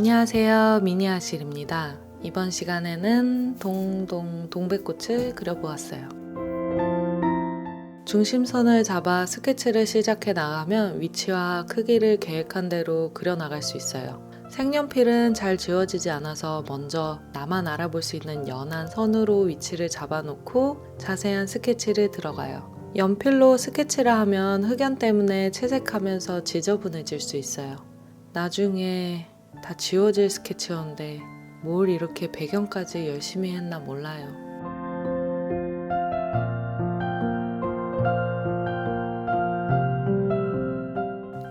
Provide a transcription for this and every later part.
안녕하세요. 미니아실입니다. 이번 시간에는 동동 동백꽃을 그려보았어요. 중심선을 잡아 스케치를 시작해 나가면 위치와 크기를 계획한 대로 그려 나갈 수 있어요. 색연필은 잘 지워지지 않아서 먼저 나만 알아볼 수 있는 연한 선으로 위치를 잡아놓고 자세한 스케치를 들어가요. 연필로 스케치를 하면 흑연 때문에 채색하면서 지저분해질 수 있어요. 나중에 다 지워질 스케치였는데 뭘 이렇게 배경까지 열심히 했나 몰라요.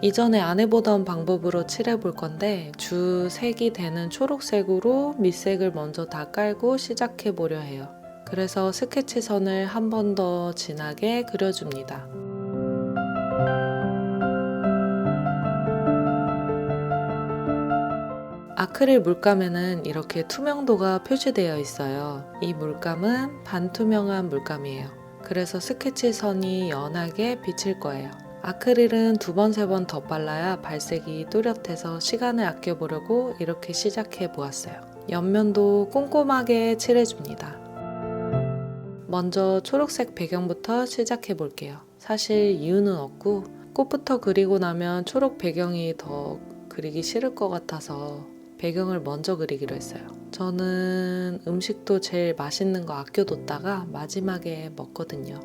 이전에 안 해보던 방법으로 칠해볼 건데 주 색이 되는 초록색으로 밑색을 먼저 다 깔고 시작해 보려 해요. 그래서 스케치 선을 한 번 더 진하게 그려줍니다. 아크릴 물감에는 이렇게 투명도가 표시되어 있어요. 이 물감은 반투명한 물감이에요. 그래서 스케치 선이 연하게 비칠 거예요. 아크릴은 두 번, 세 번 더 발라야 발색이 뚜렷해서 시간을 아껴보려고 이렇게 시작해 보았어요. 옆면도 꼼꼼하게 칠해줍니다. 먼저 초록색 배경부터 시작해 볼게요. 사실 이유는 없고 꽃부터 그리고 나면 초록 배경이 더 그리기 싫을 것 같아서 배경을 먼저 그리기로 했어요. 저는 음식도 제일 맛있는 거 아껴뒀다가 마지막에 먹거든요.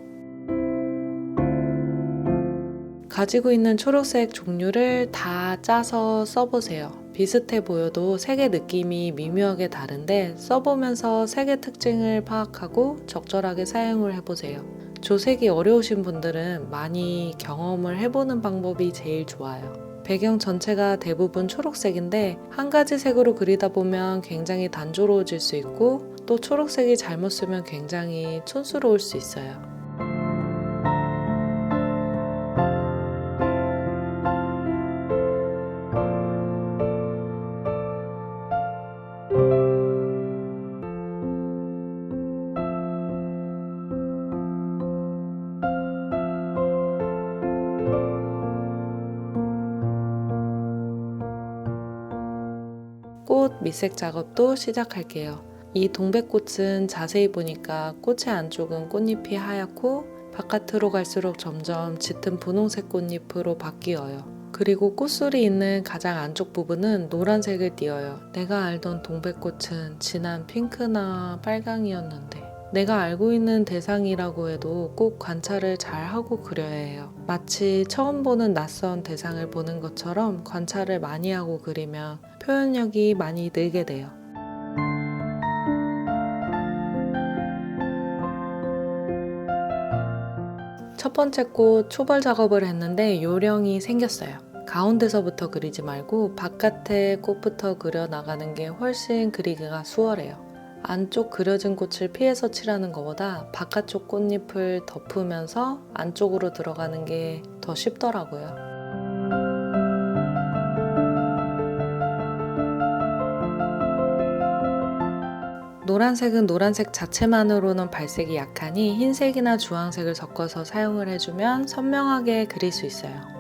가지고 있는 초록색 종류를 다 짜서 써보세요. 비슷해 보여도 색의 느낌이 미묘하게 다른데 써보면서 색의 특징을 파악하고 적절하게 사용을 해보세요. 조색이 어려우신 분들은 많이 경험을 해보는 방법이 제일 좋아요. 배경 전체가 대부분 초록색인데 한 가지 색으로 그리다 보면 굉장히 단조로워질 수 있고 또 초록색이 잘못 쓰면 굉장히 촌스러울 수 있어요. 꽃 밑색 작업도 시작할게요. 이 동백꽃은 자세히 보니까 꽃의 안쪽은 꽃잎이 하얗고 바깥으로 갈수록 점점 짙은 분홍색 꽃잎으로 바뀌어요. 그리고 꽃술이 있는 가장 안쪽 부분은 노란색을 띄어요. 내가 알던 동백꽃은 진한 핑크나 빨강이었는데 내가 알고 있는 대상이라고 해도 꼭 관찰을 잘 하고 그려야 해요. 마치 처음 보는 낯선 대상을 보는 것처럼 관찰을 많이 하고 그리면 표현력이 많이 늘게 돼요. 첫 번째 꽃 초벌 작업을 했는데 요령이 생겼어요. 가운데서부터 그리지 말고 바깥에 꽃부터 그려 나가는 게 훨씬 그리기가 수월해요. 안쪽 그려진 꽃을 피해서 칠하는 것보다 바깥쪽 꽃잎을 덮으면서 안쪽으로 들어가는 게 더 쉽더라고요. 노란색은 노란색 자체만으로는 발색이 약하니 흰색이나 주황색을 섞어서 사용을 해주면 선명하게 그릴 수 있어요.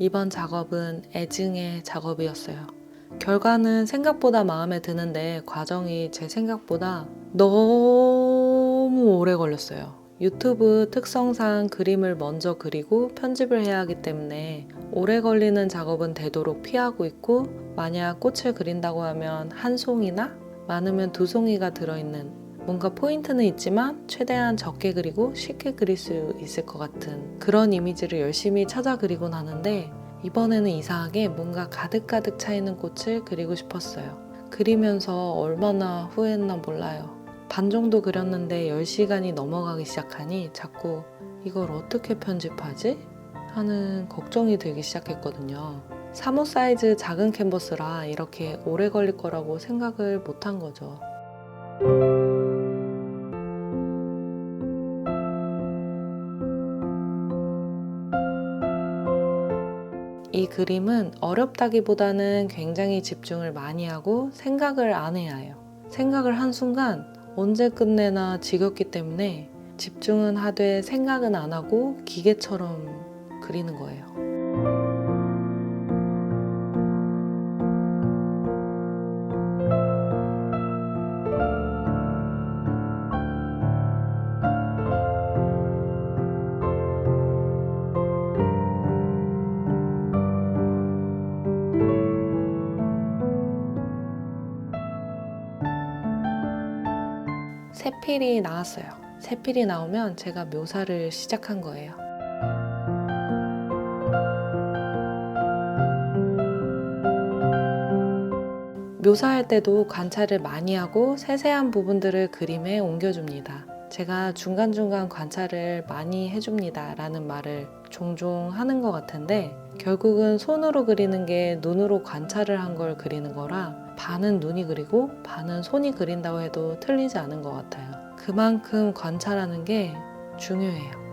이번 작업은 애증의 작업이었어요. 결과는 생각보다 마음에 드는데 과정이 제 생각보다 너무 오래 걸렸어요. 유튜브 특성상 그림을 먼저 그리고 편집을 해야 하기 때문에 오래 걸리는 작업은 되도록 피하고 있고 만약 꽃을 그린다고 하면 한 송이나 많으면 두 송이가 들어있는 뭔가 포인트는 있지만 최대한 적게 그리고 쉽게 그릴 수 있을 것 같은 그런 이미지를 열심히 찾아 그리곤 하는데 이번에는 이상하게 뭔가 가득가득 차 있는 꽃을 그리고 싶었어요. 그리면서 얼마나 후회했나 몰라요. 반 정도 그렸는데 10시간이 넘어가기 시작하니 자꾸 이걸 어떻게 편집하지? 하는 걱정이 들기 시작했거든요. 3호 사이즈 작은 캔버스라 이렇게 오래 걸릴 거라고 생각을 못한 거죠. 그림은 어렵다기보다는 굉장히 집중을 많이 하고 생각을 안 해야 해요. 생각을 한 순간 언제 끝내나 지겹기 때문에 집중은 하되 생각은 안 하고 기계처럼 그리는 거예요. 세 필이 나왔어요. 세 필이 나오면 제가 묘사를 시작한 거예요. 묘사할 때도 관찰을 많이 하고 세세한 부분들을 그림에 옮겨줍니다. 제가 중간중간 관찰을 많이 해줍니다. 라는 말을 종종 하는 것 같은데, 결국은 손으로 그리는 게 눈으로 관찰을 한 걸 그리는 거라, 반은 눈이 그리고 반은 손이 그린다고 해도 틀리지 않은 것 같아요. 그만큼 관찰하는 게 중요해요.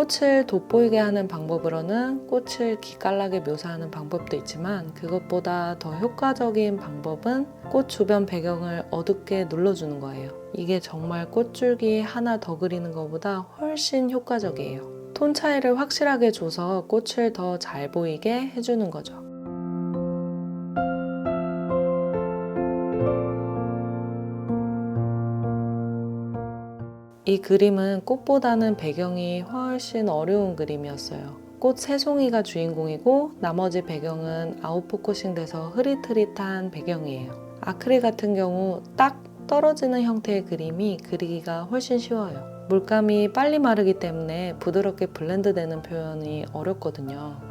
꽃을 돋보이게 하는 방법으로는 꽃을 기깔나게 묘사하는 방법도 있지만 그것보다 더 효과적인 방법은 꽃 주변 배경을 어둡게 눌러주는 거예요. 이게 정말 꽃줄기 하나 더 그리는 것보다 훨씬 효과적이에요. 톤 차이를 확실하게 줘서 꽃을 더 잘 보이게 해주는 거죠. 이 그림은 꽃보다는 배경이 훨씬 어려운 그림이었어요. 꽃 세 송이가 주인공이고 나머지 배경은 아웃포커싱 돼서 흐릿흐릿한 배경이에요. 아크릴 같은 경우 딱 떨어지는 형태의 그림이 그리기가 훨씬 쉬워요. 물감이 빨리 마르기 때문에 부드럽게 블렌드 되는 표현이 어렵거든요.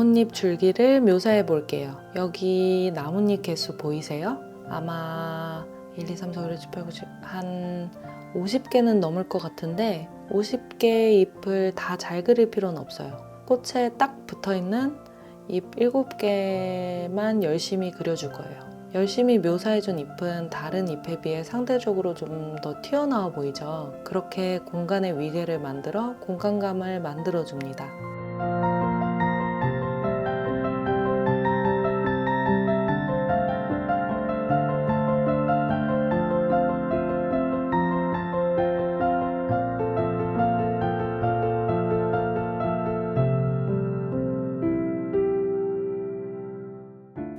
나뭇잎 줄기를 묘사해 볼게요. 여기 나뭇잎 개수 보이세요? 아마 1, 2, 3, 4, 5, 6, 7, 8, 9, 10, 한 50개는 넘을 것 같은데 50개의 잎을 다 잘 그릴 필요는 없어요. 꽃에 딱 붙어 있는 잎 7개만 열심히 그려줄 거예요. 열심히 묘사해준 잎은 다른 잎에 비해 상대적으로 좀 더 튀어나와 보이죠. 그렇게 공간의 위계를 만들어 공간감을 만들어줍니다.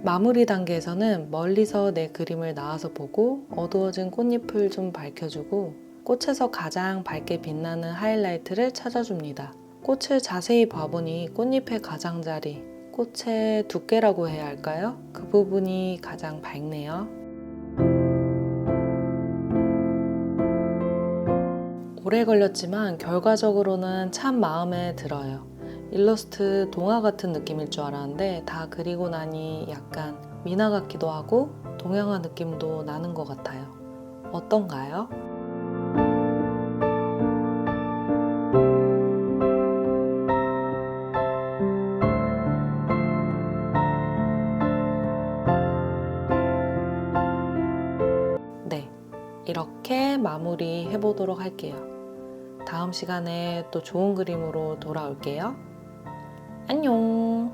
마무리 단계에서는 멀리서 내 그림을 나와서 보고 어두워진 꽃잎을 좀 밝혀주고 꽃에서 가장 밝게 빛나는 하이라이트를 찾아줍니다. 꽃을 자세히 봐보니 꽃잎의 가장자리, 꽃의 두께라고 해야 할까요? 그 부분이 가장 밝네요. 오래 걸렸지만 결과적으로는 참 마음에 들어요. 일러스트 동화 같은 느낌일 줄 알았는데 다 그리고 나니 약간 미나 같기도 하고 동양화 느낌도 나는 것 같아요. 어떤가요? 네, 이렇게 마무리 해보도록 할게요. 다음 시간에 또 좋은 그림으로 돌아올게요. 안녕!